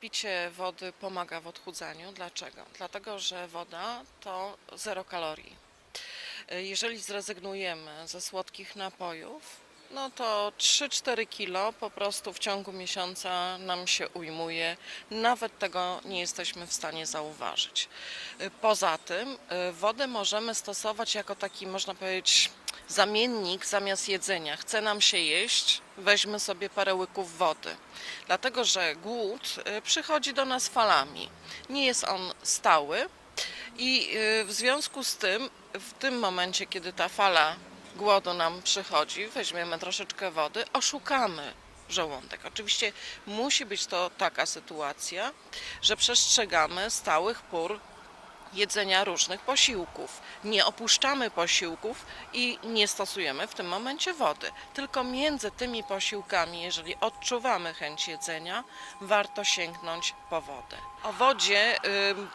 Picie wody pomaga w odchudzaniu. Dlaczego? Dlatego, że woda to zero kalorii. Jeżeli zrezygnujemy ze słodkich napojów, no to 3-4 kilo po prostu w ciągu miesiąca nam się ujmuje. Nawet tego nie jesteśmy w stanie zauważyć. Poza tym y, wodę możemy stosować jako taki, można powiedzieć, zamiennik zamiast jedzenia. Chce nam się jeść, weźmy sobie parę łyków wody. Dlatego, że głód y, przychodzi do nas falami. Nie jest on stały i y, w związku z tym, w tym momencie, kiedy ta fala głodu nam przychodzi, weźmiemy troszeczkę wody, oszukamy żołądek. Oczywiście musi być to taka sytuacja, że przestrzegamy stałych pór jedzenia różnych posiłków. Nie opuszczamy posiłków i nie stosujemy w tym momencie wody. Tylko między tymi posiłkami, jeżeli odczuwamy chęć jedzenia, warto sięgnąć po wodę. O wodzie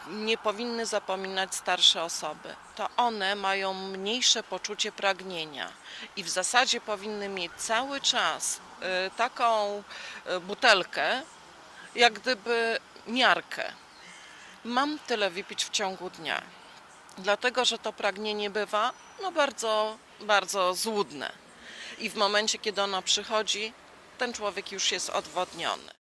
nie powinny zapominać starsze osoby. To one mają mniejsze poczucie pragnienia i w zasadzie powinny mieć cały czas y, taką y, butelkę, jak gdyby miarkę mam tyle wypić w ciągu dnia. Dlatego, że to pragnienie bywa no bardzo, bardzo złudne. I w momencie, kiedy ono przychodzi, ten człowiek już jest odwodniony.